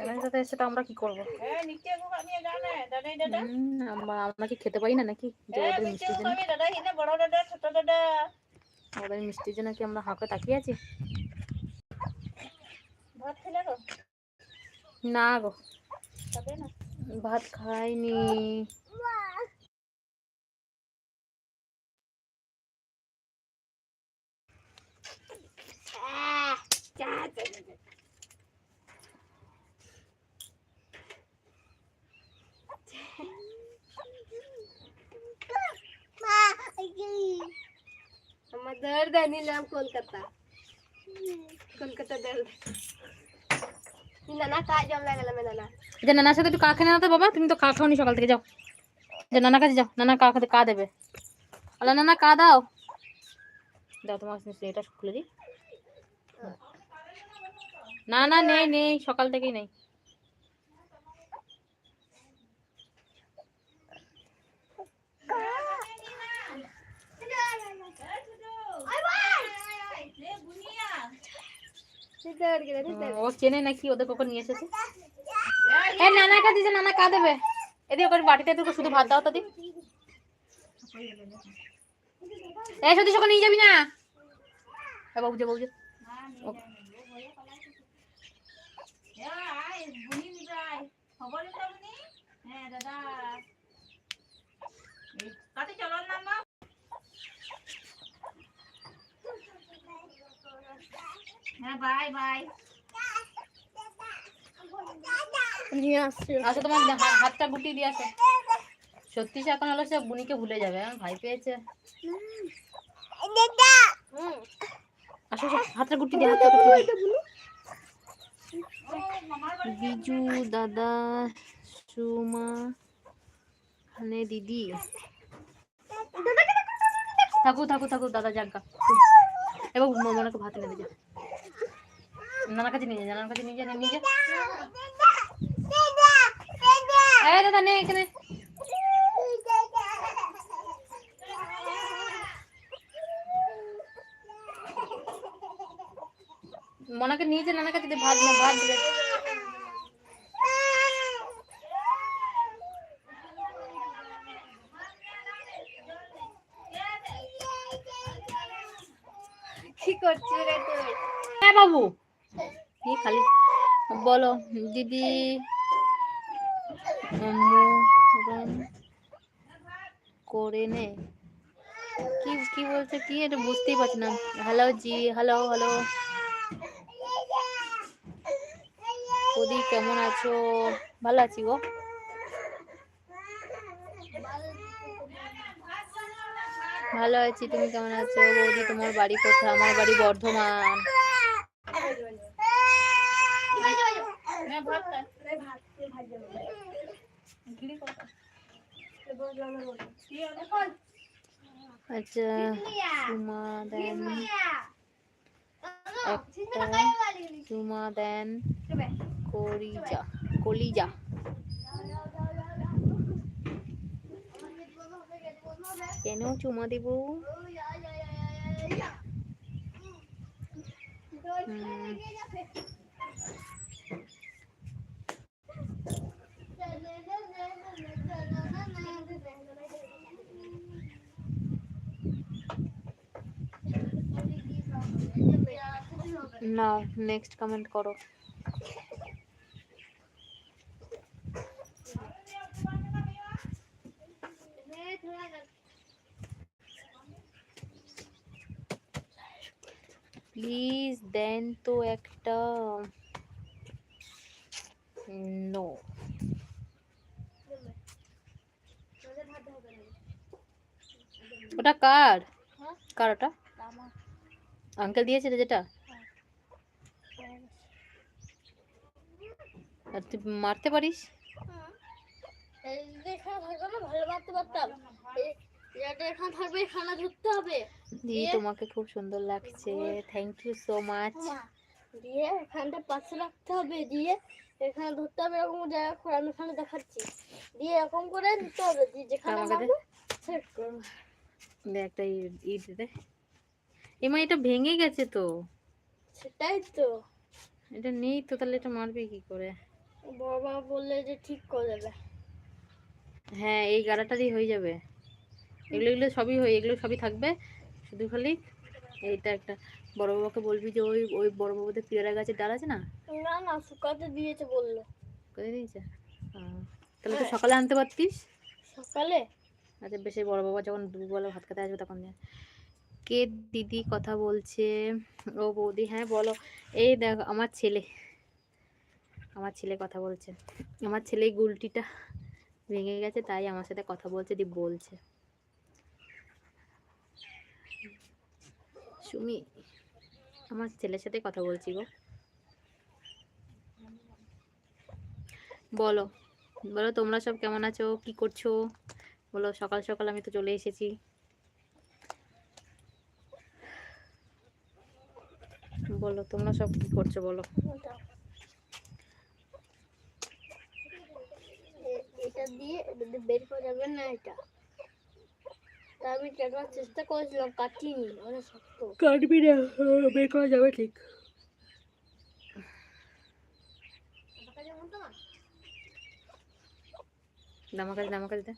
জানার সাথে এসে তো আমরা কি করব? আমরা আমরা কি খেতে পারি না নাকি? ওদের মিষ্টির জন্য ওদের মিষ্টির জন্য কি আমরা হাঁকে তাকিয়ে আছি? না গো। ভাত খাইনি। আমার দর দেয় নিলাম কলকাতা কলকাতা দর নানা নানা যে সাথে একটু না তো বাবা তুমি তো সকাল থেকে যাও যে কাছে যাও নানা কা কা দেবে কা দাও দাও তোমার এটা খুলে দিই না না নেই নেই সকাল থেকেই নেই সিদ্ধর গেলে হুম, ও চেনে নাকি ওদের কখন নিয়ে এসেছে? এ নানা কা দিছে নানা কা দেবে এদিকে ওকে বাটিতে একটু শুধু ভাত দাও তো দি। এই সত্যি সকাল নিয়ে যাবি না? বাবু যে বাবু যে ও- নিয়ে আসছে। আচ্ছা তোমার হাতটা গুটিয়ে দিয়ে আসো। সত্যি সে এখন হলো সে বুনিকে ভুলে যাবে হ্যাঁ ভাই পেয়েছে। হুম আসো হাতটা গুটিয়ে দিয়ে হাতটা বিজু দাদা সুমা মানে দিদি। থাকু থাকু থাকু দাদা জাগা এবার মামাকে ভাত এনে দিয়ে নানার কাছে নিয়ে যা নানার কাছে নিয়ে যা নিয়ে যা এই দাদা নে এখানে মনাকে নিয়ে যা নানার কাছে ভাত না ভাত দিবে কি করছিস রে তুই হ্যাঁ বাবু কি খালি বলো, দিদি করে নে। কি কি বলছে, কি এটা বুঝতেই পারছি না। হ্যালো জি, হ্যালো হ্যালো। বৌদি কেমন আছো? ভালো আছি গো। ভালো আছি, তুমি কেমন আছো? বৌদি, তোমার বাড়ি কোথায়? আমার বাড়ি বর্ধমান। আচ্ছা চুমা দেন একটা চুমা দেন কলিজা কলিজা কেন চুমা দেব হুম, না নেক্সট কমেন্ট করো। প্লিজ দেন তো একটা নো ওটা কার? কার ওটা? আঙ্কেল দিয়েছে রে যেটা? আর তুই মারতে পারিস? এখানে থাকবে ভালো মারতে পারতাম। এখানে থাকবে এখানে ধরতে হবে। দি তোমাকে খুব সুন্দর লাগছে। থ্যাংক ইউ সো মাচ দিয়ে এখানটা পাশে রাখতে হবে। দিয়ে এখানে ধরতে হবে এরকম জায়গা করে আমি এখানে দেখাচ্ছি। দিয়ে এরকম করে দিতে হবে। দিয়ে যেখানে সেট করব। দে একটা ই দে এমা এটা ভেঙে গেছে তো। সেটাই তো। এটা নেই তো তাহলে এটা মারবে কি করে? বাবা বললে যে ঠিক করে দেবে। হ্যাঁ এই গাড়াটারই হয়ে যাবে। এগুলো এগুলো সবই হয় এগুলো সবই থাকবে। শুধু খালি এইটা একটা বড় বাবাকে বলবি যে ওই ওই বড় বাবাদের পেয়ারা গাছের ডাল আছে না? না না শুকাতে দিয়েছে বলল। করে দিয়েছে? তাহলে তো সকালে আনতে পারতিস? সকালে? আচ্ছা বেশি বড় বাবা যখন দুপুরবেলা ভাত খেতে আসবে তখন দিয়ে। কে দিদি কথা বলছে? ও বৌদি হ্যাঁ বলো। এই দেখো আমার ছেলে। আমার ছেলে কথা বলছে। আমার ছেলে গুলটিটা ভেঙে গেছে, তাই আমার সাথে কথা বলছে, দি বলছে। সুমি, আমার ছেলের সাথে কথা বলছি গো। বলো বলো তোমরা সব কেমন আছো? কি করছ? বলো, সকাল সকাল আমি তো চলে এসেছি। বলো, তোমরা সব কি করছ বলো এ- এটা দিয়ে এটা দিয়ে বের করা যাবে না এটা। তা আমি চেষ্টা করেছিলাম কাটিনি অনেক শক্ত। কাটবি না বের করা যাবে ঠিক। দামা কাছে দামা কাছে দে।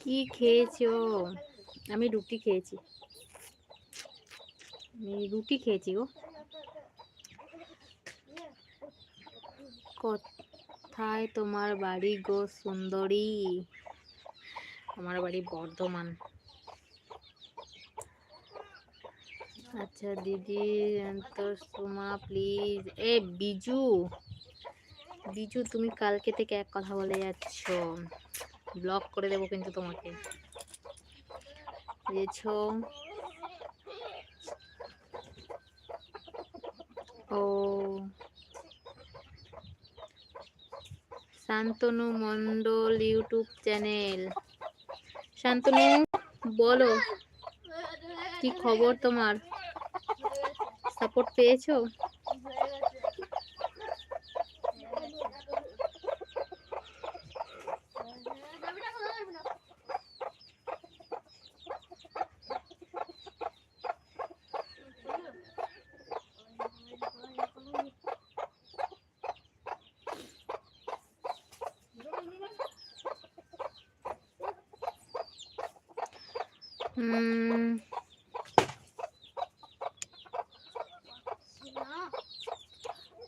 কি খেয়েছো? আমি রুটি খেয়েছি। রুটি খেয়েছি গো। কোথায় তোমার বাড়ি গো সুন্দরী? আমার বাড়ি বর্ধমান। আচ্ছা দিদি তো সোমা প্লিজ এ, বিজু। বিজু, তুমি কালকে থেকে এক কথা বলে যাচ্ছ। ব্লক করে দেবো কিন্তু তোমাকে। ও। Shantanu Mondal YouTube channel. Shantanu, বলো, কি খবর তোমার? সাপোর্ট পেয়েছ?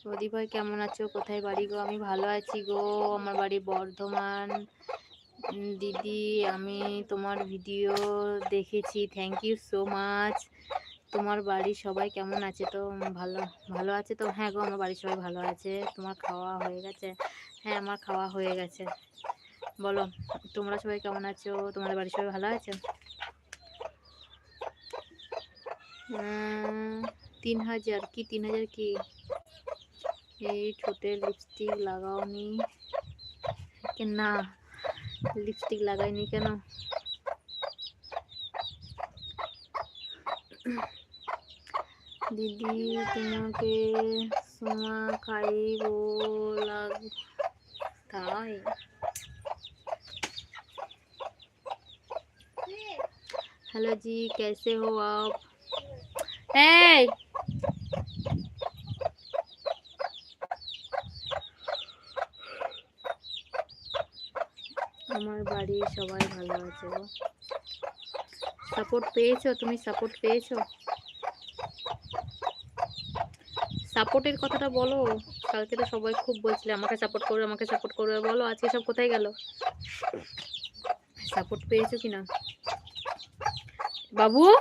প্রদীপ ভাই, কেমন আছো? কোথায় বাড়ি গো? আমি ভালো আছি গো। আমার বাড়ি বর্ধমান। দিদি, আমি তোমার ভিডিও দেখেছি। থ্যাংক ইউ সো মাচ তোমার বাড়ির সবাই কেমন আছে তো? ভালো ভালো আছে তো? হ্যাঁ গো, আমার বাড়ির সবাই ভালো আছে। তোমার খাওয়া হয়ে গেছে? হ্যাঁ আমার খাওয়া হয়ে গেছে। বলো, তোমরা সবাই কেমন আছো? তোমাদের বাড়ির সবাই ভালো আছে? উম, তিন হাজার কি তিন হাজার কি এই ঠোঁটে লিপস্টিক লাগাওনি কে না লিপস্টিক লাগাইনি কেন দিদি তোমাকে সোমা খাইব লাগ তাই हेलो जी कैसे हो आप এই। আমার বাড়ির সবাই ভালো আছে গো। সাপোর্ট পেয়েছ? তুমি সাপোর্ট পেয়েছ? সাপোর্টের কথাটা বলো। কালকে তো সবাই খুব বলছিলে, আমাকে সাপোর্ট করবে, আমাকে সাপোর্ট করবে। বলো, আজকে সব কোথায় গেল? সাপোর্ট পেয়েছ কিনা? বাবু?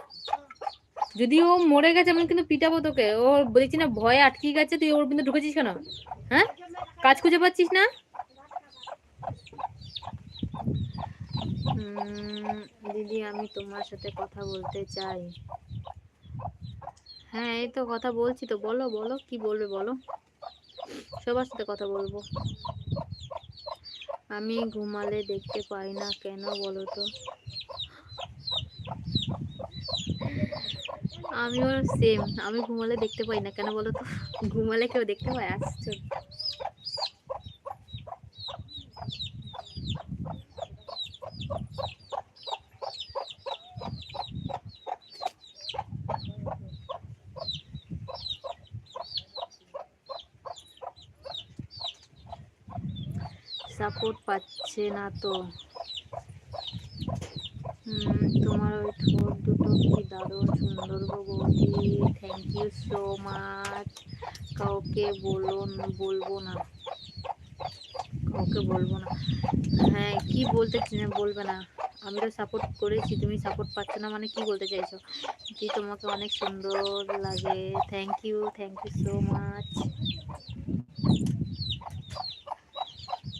যদি ও মরে গেছে আমি কিন্তু পিটাবো তোকে। ও বলছি না ভয়ে আটকে গেছে তুই ওর কিন্তু ঢুকেছিস কেন? হ্যাঁ? কাজ খুঁজে পাচ্ছিস না? দিদি আমি তোমার সাথে কথা বলতে চাই। হ্যাঁ এই তো কথা বলছি তো বলো বলো কি বলবে বলো? সবার সাথে কথা বলব। আমি ঘুমালে দেখতে পাই না কেন বলো তো? আমিও সেম আমি ঘুমালে দেখতে পাই না। কেন বলো তো ঘুমালে কেউ দেখতে পায়, আসছে সাপোর্ট পাচ্ছে না তো। তোমার ওই ঠোঁট দুটো কি দারুণ সুন্দর গো বৌদি। থ্যাংক ইউ সো মাচ কাউকে বলো বলব না। কাউকে বলব না। হ্যাঁ কি বলতে বলবে না। আমি তো সাপোর্ট করেছি, তুমি সাপোর্ট পাচ্ছ না মানে কি বলতে চাইছো? জি তোমাকে অনেক সুন্দর লাগে। Thank you thank you so much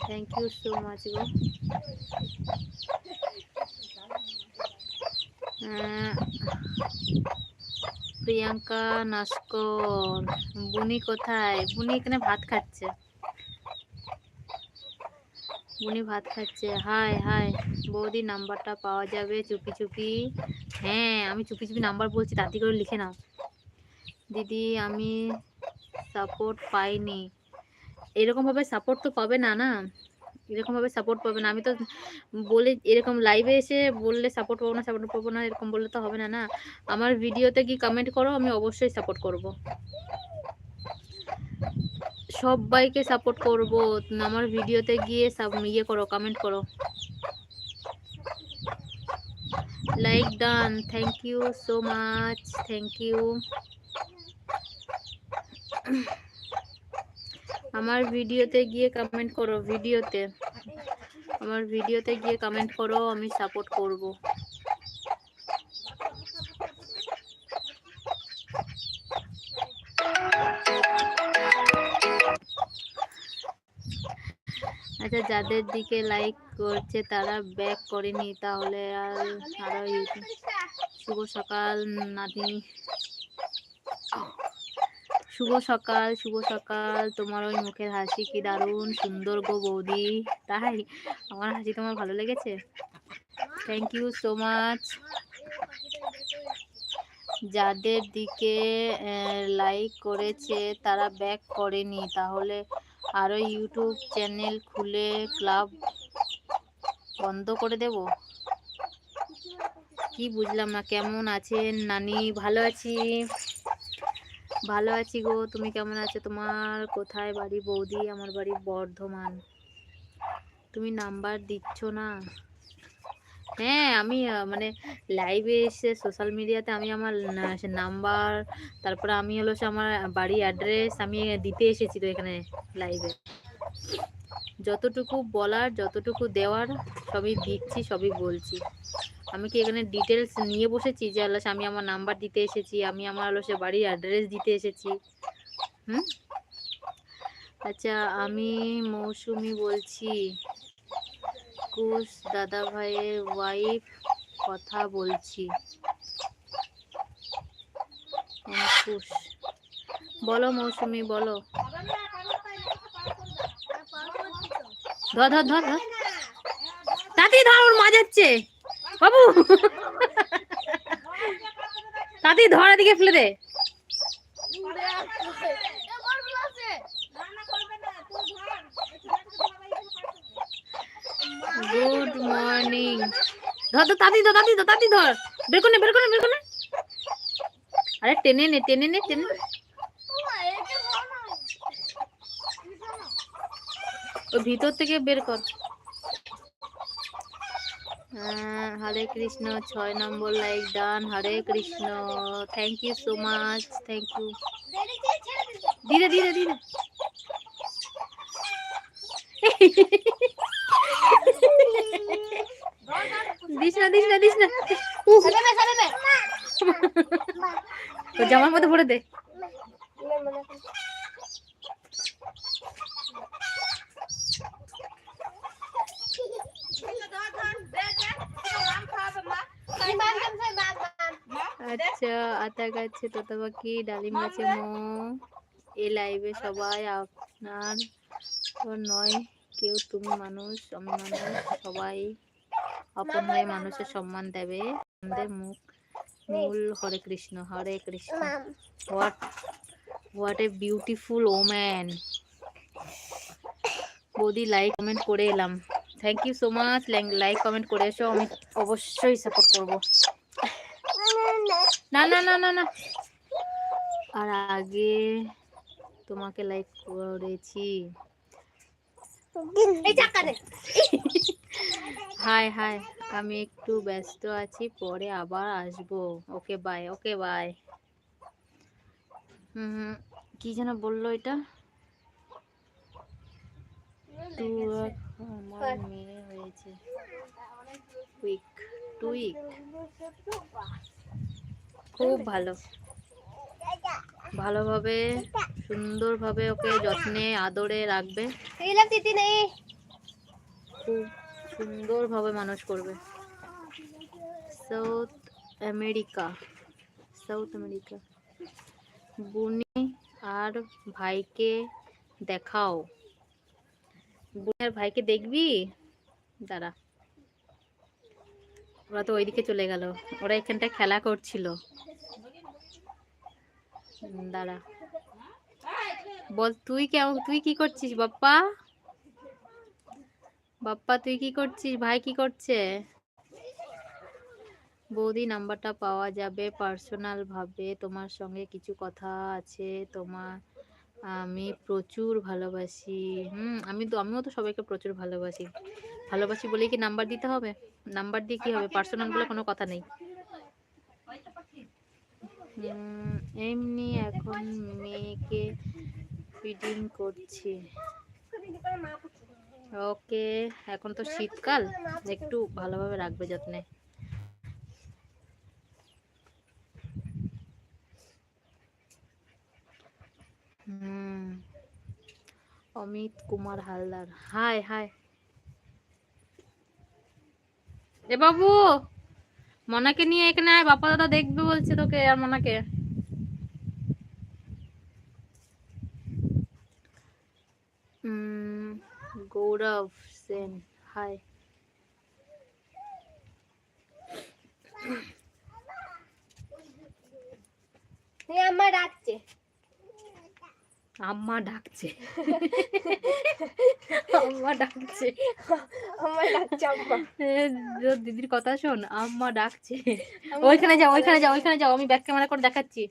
thank you so much গো। প্রিয়াঙ্কা, নস্কর, বুনি কোথায়? বুনি এখানে ভাত খাচ্ছে। বুনি ভাত খাচ্ছে। হাই হাই বৌদি নাম্বারটা পাওয়া যাবে চুপি চুপি। হ্যাঁ আমি চুপি চুপি নাম্বার বলছি, তাড়াতাড়ি করে লিখে নাও। দিদি, আমি সাপোর্ট পাইনি। এরকমভাবে সাপোর্ট তো পাবে না না? এরকমভাবে সাপোর্ট পাবে না। আমি তো বলে এরকম লাইভে এসে বললে সাপোর্ট পাবো না সাপোর্ট পাবো না, এরকম বললে তো হবে না না। আমার ভিডিওতে কি কমেন্ট করো, আমি অবশ্যই সাপোর্ট করব। সবাইকে সাপোর্ট করব। আমার ভিডিওতে গিয়ে ইয়ে করো কমেন্ট করো। Like done thank you so much thank you আমার ভিডিওতে গিয়ে কমেন্ট করো, ভিডিওতে। আমার ভিডিওতে গিয়ে কমেন্ট করো, আমি সাপোর্ট করব। আচ্ছা যাদের দিকে লাইক করছে, তারা ব্যাক করেনি, তাহলে আর আরও শুভ সকাল, নাতি। শুভ সকাল শুভ সকাল। তোমার ওই মুখের হাসি কি দারুণ? সুন্দর গো বৌদি। তাই? আমার হাসি তোমার ভালো লেগেছে? থ্যাংক ইউ সো মাচ যাদের দিকে লাইক করেছে, তারা ব্যাক করেনি। তাহলে আরও ইউটিউব চ্যানেল খুলে ক্লাব বন্ধ করে দেব? কি বুঝলাম না। কেমন আছেন নানি? ভালো আছি। ভালো আছি গো, তুমি কেমন আছো? তোমার কোথায় বাড়ি বৌদি? আমার বাড়ি বর্ধমান। তুমি নাম্বার দিচ্ছ না? হ্যাঁ আমি মানে লাইভে এসে সোশ্যাল মিডিয়াতে আমি আমার নাম্বার, তারপরে আমি হলো সে আমার বাড়ি অ্যাড্রেস আমি দিতে এসেছি তো এখানে লাইভে যতটুকু বলার, যতটুকু দেওয়ার, সবই দিচ্ছি, সবই বলছি। আমি কি এখানে ডিটেলস নিয়ে বসেছি? যে সে আমি আমার নাম্বার দিতে এসেছি, আমি আমার হলো সে বাড়ির অ্যাড্রেস দিতে এসেছি। হুম? আচ্ছা আমি মৌসুমি বলছি। কুশ দাদা ভাইয়ের ওয়াইফ কথা বলছি। কুশ। বলো মৌসুমি, বলো। ধর ধর ধর ধর। তাতি ধর, ওর মা যাচ্ছে। বাবু। তাতি ধর এদিকে ফেলে দে। গুড মর্নিং ধর ধর তাতি ধর তাতি ধর তাতি ধর। বের করে বের করে বের আরে, টেনে নে টেনে নে, টেনে। ওই ভিতর থেকে বের কর। আহ, হরে কৃষ্ণ ছয় নম্বর like done Hare Krishna. Thank you so much thank you ধীরে ধীরে ধীরে। দিস না দিস না দিস না। জামার মধ্যে ভরে দে। আতা গাছে তোতা পাখি ডালিম গাছে মো এই লাইভে সবাই আপনার নয় কেউ তুমি মানুষ আমি মানুষ সবাই আপন হয়ে মানুষের সম্মান দেবে। আমাদের মুখ মূল Hare Krishna Hare Krishna. What what a beautiful woman বৌদি লাইক কমেন্ট করে এলাম। Thank you so much like comment করে এসো আমি অবশ্যই সাপোর্ট করব। না না না না না। আর আগে তোমাকে লাইক করেছি। হাই হাই আমি একটু ব্যস্ত আছি পরে আবার আসব। ওকে বাই ওকে বাই হুম কি যেন বলল এটা? আমার মেয়ে হয়েছে। উইক টুইক খুব ভালো। ভালোভাবে, সুন্দরভাবে ওকে যত্নে, আদরে রাখবে। খুব সুন্দরভাবে মানুষ করবে। South America South America. Buni আর ভাইকে দেখাও। বুনি আর ভাইকে দেখবি? দাঁড়া। ওরা তো ওইদিকে চলে গেল। ওরা এখানটায় খেলা করছিল। দাঁড়া। বল, তুই কেমন, তুই কি করছিস, বাপ্পা? বাপ্পা, তুই কি করছিস? ভাই কি করছে? বৌদি, নাম্বারটা পাওয়া যাবে পার্সোনাল ভাবে তোমার সঙ্গে কিছু কথা আছে। তোমার, আমি প্রচুর ভালোবাসি। হুম, আমি তো, আমিও তো সবাইকে প্রচুর ভালোবাসি। ভালোবাসি বলে কি নাম্বার দিতে হবে? নাম্বার দিয়ে কি হবে? পার্সোনাল বলে কোনো কথা নেই। এমনি এখন মেয়েকে ফিডিং করছি। ওকে, এখন তো শীতকাল, একটু ভালোভাবে রাখবে যত্নে। অমিত কুমার হালদার। হাই হাই এ বাবু! মনাকে নিয়ে এখানে আয় বাপা দাদা দেখবে বলছে তোকে আর মনাকে। গৌরব সেন হাই আমার ডাকছে। আম্মা ডাকছে। আম্মা ডাকছে। আম্মা ডাকছে আম্মা। দিদির কথা শোন আম্মা ডাকছে। ওইখানে যাও ওইখানে যাও ওইখানে যাও আমি ব্যাক ক্যামেরা করে দেখাচ্ছি।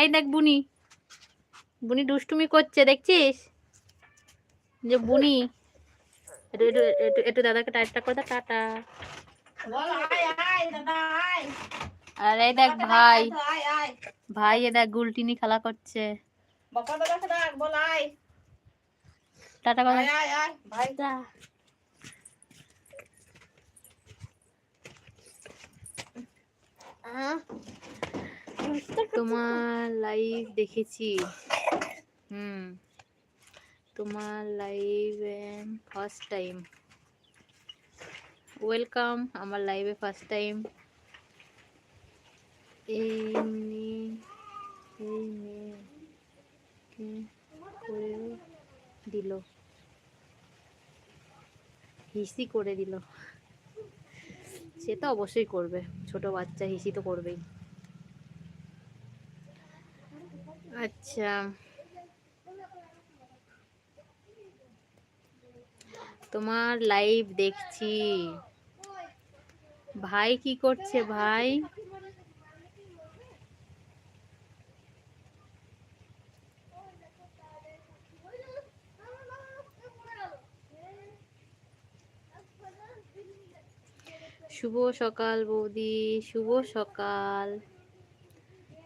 এই দেখ বুনি। বুনি দুষ্টুমি করছে দেখছিস? যে বুনি একটু একটু একটু একটু দাদাকে টাইটটা করে দাও টাটা। আর এই দেখ ভাই। ভাই এ দেখ গুলটিনি খেলা করছে। টাটা। আহ, তোমার লাইভ দেখেছি। হুম। তোমার লাইভ ফার্স্ট টাইম ওয়েলকাম আমার লাইভে ফার্স্ট টাইম এই মেয়ে এই হিসি করে দিল সে তো অবশ্যই করবে। ছোট বাচ্চা হিসি তো করবেই। আচ্ছা। তোমার লাইভ দেখছি। ভাই কি করছে ভাই? শুভ সকাল বৌদি, শুভ সকাল।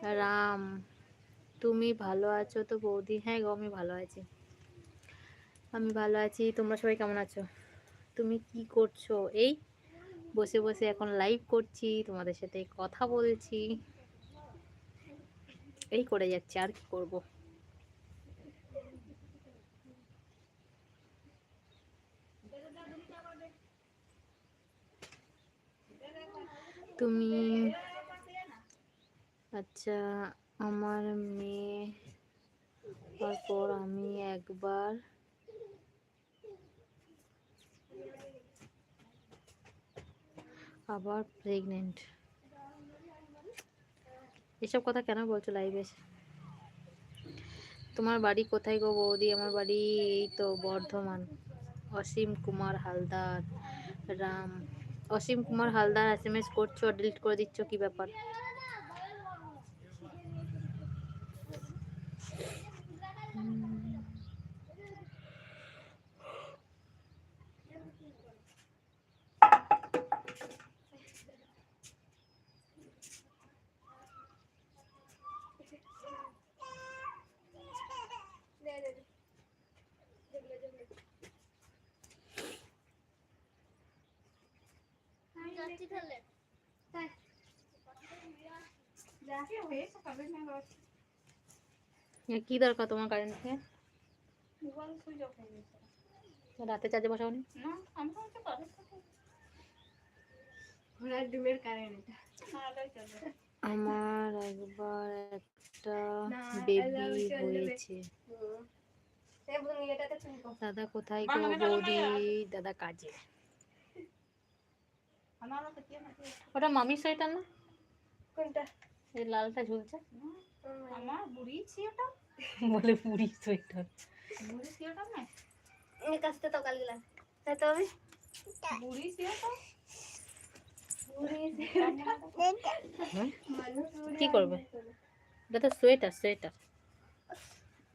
রাম, তুমি ভালো আছো তো বৌদি? হ্যাঁ গো, আমি ভালো আছি। আমি ভালো আছি, তোমরা সবাই কেমন আছো? তুমি কি করছ? এই বসে বসে এখন লাইভ করছি, তোমাদের সাথে কথা বলছি। এই করে যাচ্ছে, আর কি করব? তুমি আচ্ছা আমার মেয়ে হওয়ার পর আমি একবার আবার প্রেগনেন্ট এসব কথা কেন বলছো লাইভে তোমার বাড়ি কোথায় গো বৌদি? আমার বাড়ি এই তো Bardhaman. Asim Kumar Haldar, Ram. Asim Kumar Haldar S M S করছ ডিলিট করে দিচ্ছ কি ব্যাপার? কি দরকার তোমার কারেন্ট থেকে রাতে চার্জে ডিমের কারেন্ট আমার একবার একটা বেবি হয়েছে। দাদা কোথায় গো বৌদি? দাদা কাজে। ওটা মামির সোয়েটার না? কোনটা? এই লালটা ঝুলছে। আমার বুড়ি ছিওটা। বলে পুরি সোয়েটার বুড়ি ছিওটা না এই কাজটা তো কাল গেলাম তাই তো আমি বুড়ি ছিওটা? কি করবে? এটা তো সোয়েটার সোয়েটার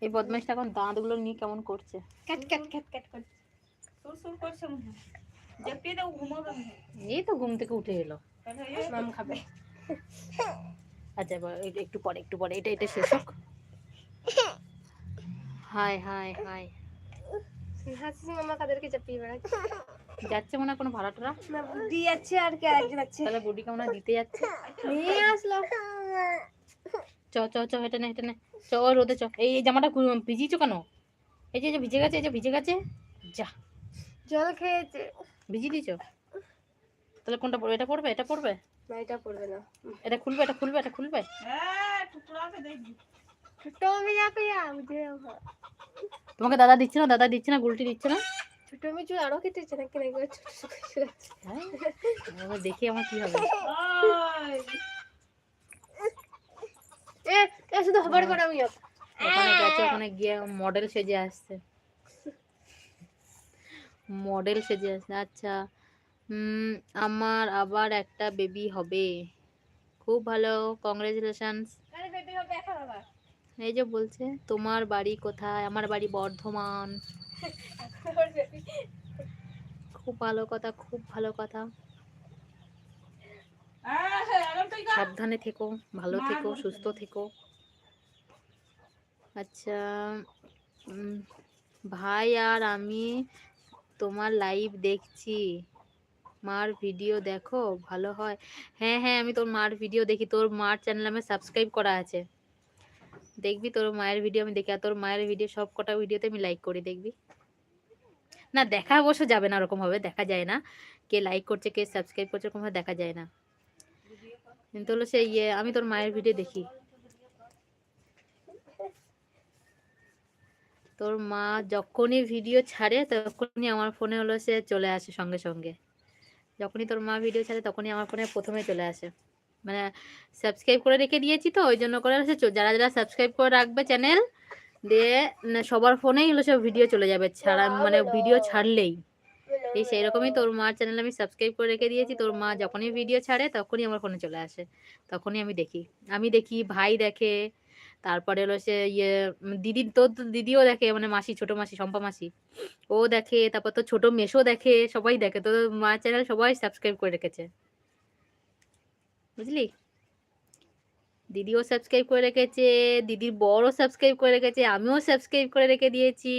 এই বদমাইশটা এখন দাঁতগুলো নিয়ে কেমন করছে? কাট কাট কাট কাট কাট সুর সুর করছে মনে হয়। এই তো ঘুম থেকে উঠে এলো। মাম খাবে। আচ্ছা একটু পরে একটু পরে এটা এটা শেষ হোক। হাই হাই হাই হাসি মামা কাদেরকে চাপিয়ে বেড়াচ্ছে। যাচ্ছে মনে কোনো না আছে আর কে একজন আছে তাহলে বুড়ি কেমন দিতে যাচ্ছে। নিয়ে আসলো। চ চ চ হেঁটে নে হেঁটে নে। চ রোদে চ। এই জামাটা ভিজিয়েছো কেন? এই যে ভিজে গেছে এই যে ভিজে গেছে। যা। জল খেয়েছে। ভিজিয়ে দিয়েছ? তাহলে কোনটা পড়বে? এটা পড়বে? এটা পড়বে? না এটা পড়বে না। এটা খুলবে? এটা খুলবে? এটা খুলবে? হ্যাঁ তোমাকে দাদা দিচ্ছে না? দাদা দিচ্ছে না? গুলটি দিচ্ছে না? ছোট আমি চুল আরও কেটেছে নাকি নাকি? ছোট। হ্যাঁ, দেখি আমার কি হবে। এ এ শুধু হবার করে আমি। ওখানে গেছে ওখানে গিয়ে মডেল সেজে আসছে। মডেল সেজে আসছে আচ্ছা আমার আবার একটা বেবি হবে। খুব ভালো কংগ্রেচুলেশনস এই যে বলছে তোমার বাড়ি কোথায়? আমার বাড়ি বর্ধমান। খুব ভালো কথা খুব ভালো কথা। সাবধানে থেকো ভালো থেকো সুস্থ থেকো। আচ্ছা ভাই আর আমি তোমার লাইভ দেখছি। মার ভিডিও দেখো, ভালো হয়। হ্যাঁ হ্যাঁ আমি তোর মার ভিডিও দেখি। তোর মার চ্যানেল আমি সাবস্ক্রাইব করা আছে। দেখবি তোর মায়ের ভিডিও আমি দেখি। আর তোর মায়ের ভিডিও সব কটা ভিডিওতে আমি লাইক করি, দেখবি? না, দেখা অবশ্য যাবে না, ওরকম ভাবে দেখা যায় না। কে লাইক করছে, কে সাবস্ক্রাইব করছে, ওরকম ভাবে দেখা যায় না। কিন্তু হলো সে ইয়ে আমি তোর মায়ের ভিডিও দেখি। তোর মা যখনই ভিডিও ছাড়ে তখনই আমার ফোনে হলো সে চলে আসে সঙ্গে সঙ্গে। যখনই তোর মা ভিডিও ছাড়ে তখনই আমার ফোনে প্রথমে চলে আসে। মানে সাবস্ক্রাইব করে রেখে দিয়েছি তো ওই জন্য করে চ- যারা যারা সাবস্ক্রাইব করে রাখবে চ্যানেল দিয়ে সবার ফোনেই হলো সব ভিডিও চলে যাবে। ছাড়া মানে ভিডিও ছাড়লেই। এই সেই রকমই তোর মার চ্যানেল আমি সাবস্ক্রাইব করে রেখে দিয়েছি। তোর মা যখনই ভিডিও ছাড়ে তখনই আমার ফোনে চলে আসে। তখনই আমি দেখি। আমি দেখি ভাই দেখে তারপরে হলো সে ইয়ে দিদি তোর তো দিদিও দেখে মানে মাসি, ছোট মাসি, শম্পা মাসি। ও দেখে, তারপর তো ছোট মেশো দেখে, সবাই দেখে। তো মা চ্যানেল সবাই সাবস্ক্রাইব করে রেখেছে। বুঝলি? দিদিও সাবস্ক্রাইব করে রেখেছে, দিদির বড়ও সাবস্ক্রাইব করে রেখেছে, আমিও সাবস্ক্রাইব করে রেখে দিয়েছি।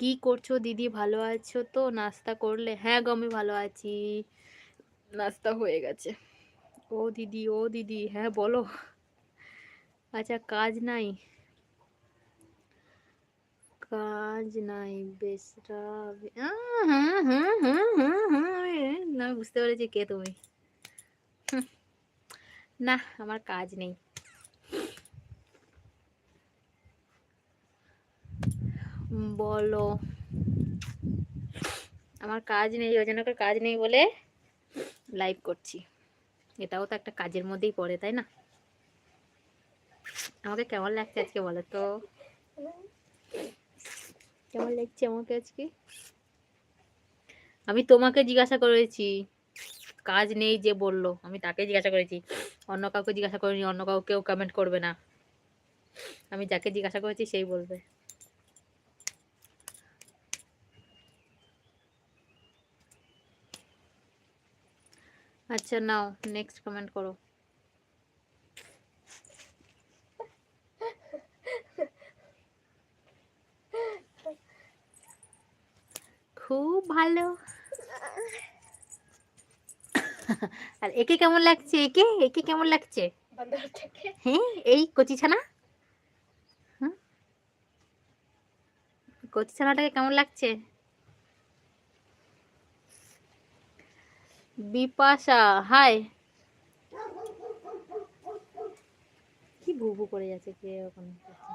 কি করছ দিদি? ভালো আছো তো? নাস্তা করলে? হ্যাঁ গো, আমি ভালো আছি। নাস্তা হয়ে গেছে। ও দিদি ও দিদি হ্যাঁ বলো। আচ্ছা কাজ নাই। কাজ নাই হুম না, বুঝতে পেরেছি কে তুমি। না, আমার কাজ নেই। বলো। আমার কাজ নেই ওই জন্য কাজ নেই বলে লাইভ করছি। এটাও তো একটা কাজের মধ্যেই পড়ে, তাই না? আমাকে কেমন লাগছে আজকে বলো তো? কেমন লাগছে আমাকে আজকে? আমি তোমাকে জিজ্ঞাসা করেছি। কাজ নেই যে বলল, আমি তাকে জিজ্ঞাসা করেছি। অন্য কাউকে জিজ্ঞাসা করিনি, অন্য কাউকেও কমেন্ট করবে না। আমি যাকে জিজ্ঞাসা করেছি সেই বলবে। আচ্ছা নাও নেক্সট কমেন্ট করো। খুব ভালো। আর একে কেমন লাগছে? একে? একে কেমন লাগছে? হ্যাঁ এই কচি ছানা? কচি ছানাটাকে কেমন লাগছে? বিপাশা, হাই। কি ভু ভু করে যাচ্ছে কে ওখানে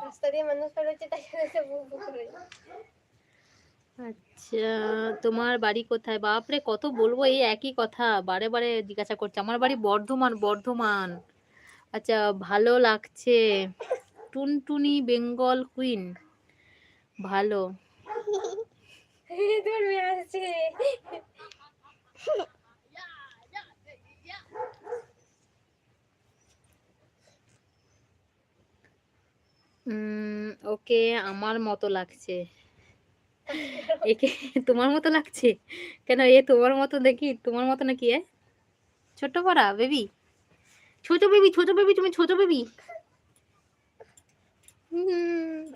রাস্তা দিয়ে মানুষ বেরোচ্ছে, তাই জন্য বুক বুক করে। আচ্ছা তোমার বাড়ি কোথায়? বাপরে কত বলব এই একই কথা। বারে বারে জিজ্ঞাসা করছে আমার বাড়ি বর্ধমান বর্ধমান। আচ্ছা ভালো লাগছে। টুনটুনি বেঙ্গল কুইন। ভালো। ওকে আমার মতো লাগছে। একে তোমার মতো লাগছে? কেন এ তোমার মতো দেখি তোমার মতো নাকি, এ? ছোট পড়া বেবি। ছোট বেবি ছোট বেবি, তুমি ছোট বেবি।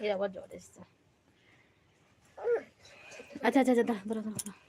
এর আবার জ্বর আচ্ছা আচ্ছা আচ্ছা দাঁড়া দাঁড়া দাঁড়া